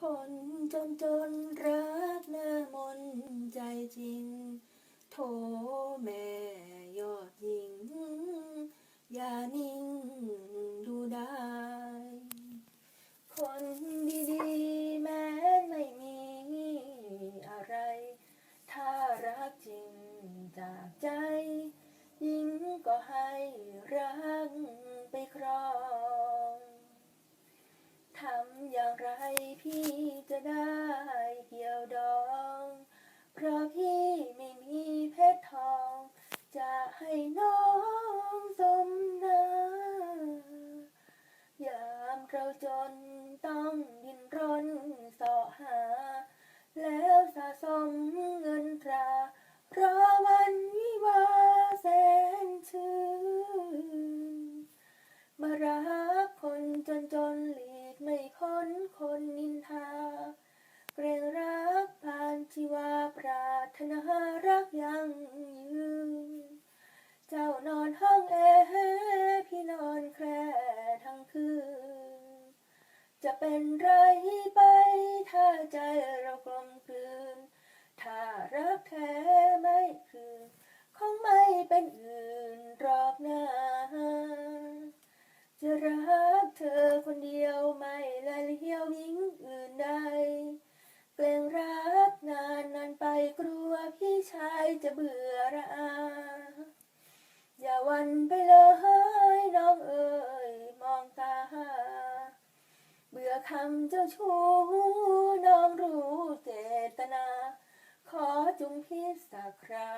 คนจนจนรักหน้ามนใจจริงโทแม่ยอดหญิง อย่านิ่งดูได้ คนดีๆ แม้ไม่มีอะไร ถ้ารักจริงจากใจ ยิ่งก็ให้รักไปครอง ทำอย่างไร ให้น้องสมนายามเราจนต้องดินรนเสาะหา แล้วสะสมเงินตรารอวันวิวาแสนชื่นมารักคนจนจนหลีกไม่พ้นคนนินทาเกรงรักผ่านชีวาปรารถนารักยังยืน เป็นไรไป ถ้าใจเรากลมกลืน ถ้ารักแท้ไม่คืนคงไม่เป็นอื่นรอกนะจะรักเธอคนเดียวไม่ละเลี้ยวหญิงอื่นใดเกรงรักนานนานไปกลัวพี่ชายจะเบื่อระอา อย่าวันไปเลยน้องเอ๋ยมองตา ทำเจ้าชู้น้องรู้เจตนา ขอจงพิสักครา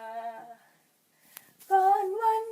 ก่อนวัน